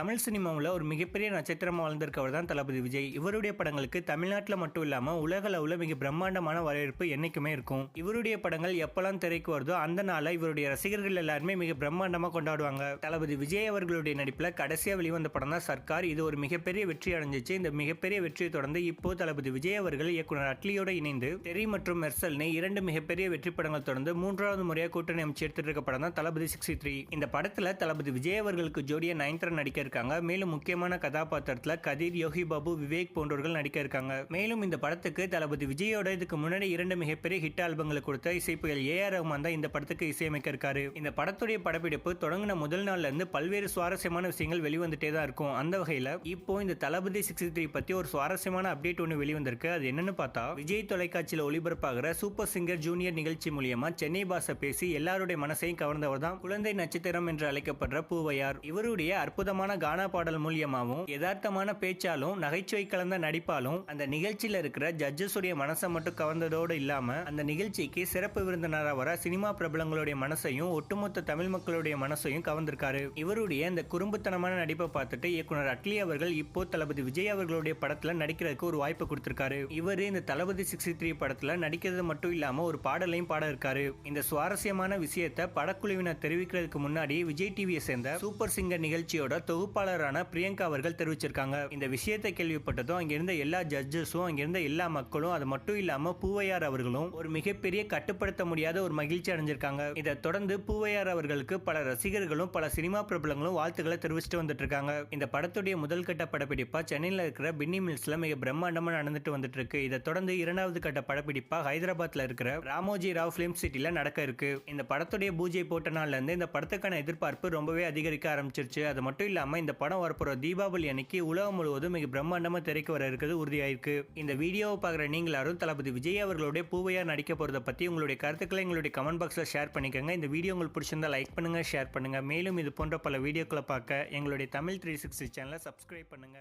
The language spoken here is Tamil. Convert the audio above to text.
தமிழ் சினிமாவில் ஒரு மிகப்பெரிய நட்சத்திரமாக வளர்ந்திருக்கவர் தான் தளபதி விஜய். இவருடைய படங்களுக்கு தமிழ்நாட்டில் மட்டும் இல்லாமல் உலக அளவில் மிக பிரம்மாண்டமான வரவேற்பு என்றைக்குமே இருக்கும். இவருடைய படங்கள் எப்பெல்லாம் திரைக்கு வருதோ அந்த நாளை இவருடைய ரசிகர்கள் எல்லாருமே மிக பிரம்மாண்டமாக கொண்டாடுவாங்க. தளபதி விஜய் அவர்களுடைய நடிப்பில் கடைசியாக வெளிவந்த படம் தான் சர்க்கார். இது ஒரு மிகப்பெரிய வெற்றி அடைஞ்சிச்சு. இந்த மிகப்பெரிய வெற்றியை தொடர்ந்து இப்போ தளபதி விஜய் அவர்கள் இயக்குனர் அட்லியோடு இணைந்து தெரி மற்றும் மெர்சல்னு இரண்டு மிகப்பெரிய வெற்றி படங்கள் தொடர்ந்து மூன்றாவது முறையாக கூட்டணி அமைச்சு எடுத்துட்டு இருக்க படம் தான் தளபதி சிக்ஸ்டி த்ரீ. இந்த படத்தில் தளபதி விஜய் அவர்களுக்கு ஜோடிய நயன்தரன் நடிக்க இருக்காங்க. மேலும் முக்கியமான கதாபாத்திரத்தில் கதிர் யோகி பாபு விவேக் போன்றவர்கள் நடிக்க இருக்காங்க. மேலும் இந்த படத்துக்கு தளபதி விஜயோட இதுக்கு முன்னாடி இரண்டு மிகப்பெரிய ஹிட் ஆல்பங்களை கொடுத்த இசைப்புயல் ஏ ஆர் ரஹ்மான் தான் இந்த படத்துக்கு இசையமைக்க இருக்காரு. இந்த படத்துடைய படப்பிடிப்பு தொடங்கின முதல் நாள்ல இருந்து பல்வேறு சுவாரஸ்யமான விஷயங்கள் வெளிவந்துட்டே தான் இருக்கும். அந்த வகையில இப்போ இந்த தளபதி சிக்ஸ்டி த்ரீ பத்தி ஒரு சுவாரஸ்யமான அப்டேட் ஒன்று வெளிவந்திருக்கு. அது என்னன்னு பார்த்தா விஜய் தொலைக்காட்சியில் ஒளிபரப்பாகிற சூப்பர் சிங்கர் ஜூனியர் நிகழ்ச்சி மூலியமா சென்னை பாச பேசி எல்லாருடைய மனசையும் கவர்ந்தவர் தான் குழந்தை நட்சத்திரம் என்று அழைக்கப்படுற பூவையார். இவருடைய அற்புதமான கானா பாடல் மூலியமாகவும் யதார்த்தமான பேச்சாலும் நகைச்சுவை கலந்த நடிப்பாலும் அந்த நிகழ்ச்சியில் இருக்கிற ஜட்ஜஸுடைய மனசை மட்டும் கவர்ந்ததோடு இல்லாம அந்த நிகழ்ச்சிக்கு சிறப்பு விருந்தினராக வர சினிமா பிரபலங்களுடைய மனசையும் ஒட்டுமொத்த தமிழ் மக்களுடைய மனசையும் கவர்ந்திருக்காரு. இவருடைய இந்த குறும்புத்தனமான நடிப்பை பார்த்துட்டு இயக்குனர் அட்லி அவர்கள் இப்போ தளபதி விஜய் அவர்களுடைய படத்துல நடிக்கிறதுக்கு ஒரு வாய்ப்பு கொடுத்திருக்காரு. இவர் இந்த தளபதி சிக்ஸ்டி த்ரீ படத்துல நடிக்கிறது மட்டும் இல்லாம ஒரு பாடலையும் பாட இருக்காரு. இந்த சுவாரஸ்யமான விஷயத்தை படக்குழுவினர் தெரிவிக்கிறதுக்கு முன்னாடி விஜய் டிவியை சேர்ந்த சூப்பர் சிங்கர் நிகழ்ச்சியோட தொகுப்பாளரான பிரியங்கா அவர்கள் தெரிவிச்சிருக்காங்க. இந்த விஷயத்தை கேள்விப்பட்டதும் அங்கிருந்த எல்லா ஜட்ஜஸும் அங்கிருந்த எல்லா மக்களும் அது மட்டும் இல்லாம பூவையார் அவர்களும் ஒரு மிகப்பெரிய கட்டுப்படுத்த முடியாத ஒரு மகிழ்ச்சி அடைஞ்சிருக்காங்க. இதை தொடர்ந்து பூவையார் அவர்களுக்கு பல ரசிகர்களும் பல சினிமா பிரபலங்களும் வாழ்த்துக்களை தெரிவிச்சுட்டு வந்துட்டு இருக்காங்க இந்த படத்துடைய முதல் கட்ட படப்பிடிப்பா சென்னையில் இருக்கிற பின்னி மில்ஸ்ல மிக பிரம்மாண்டமா நடந்துட்டு வந்துட்டு இருக்கு இதை தொடர்ந்து இரண்டாவது கட்ட படப்பிடிப்பா ஹைதராபாத்ல இருக்கிற ராமோஜி ராவ் பிலிம் சிட்டில நடக்க இருக்கு. இந்த படத்துடைய பூஜை போட்ட நாள்ல இருந்து இந்த படத்துக்கான எதிர்பார்ப்பு ரொம்பவே அதிகரிக்க ஆரம்பிச்சிருச்சு. அது மட்டும் இல்லாம இந்த படம் வரப்போற தீபாவளி அன்னைக்கு உலகம் முழுவதும் மிக பிரம்மாண்டமா திரைக்கு வர இருக்கிறது உறுதியாயிருக்கு. இந்த வீடியோவை பார்க்குற நீங்களாரும் தளபதி விஜய் அவர்களுடைய பூவையார் நடிக்க போறதை பத்தி உங்களுடைய கருத்துக்களை எங்களுடைய கமெண்ட் பாக்ஸ்ல ஷேர் பண்ணிக்கோங்க. இந்த வீடியோ உங்களுக்கு பிடிச்சிருந்தா லைக் பண்ணுங்க ஷேர் பண்ணுங்க. மேலும் இது போன்ற பல வீடியோக்களை பார்க்க எங்களுடைய தமிழ் த்ரீ சிக்ஸ்டி சேனலை சப்ஸ்கிரைப் பண்ணுங்க.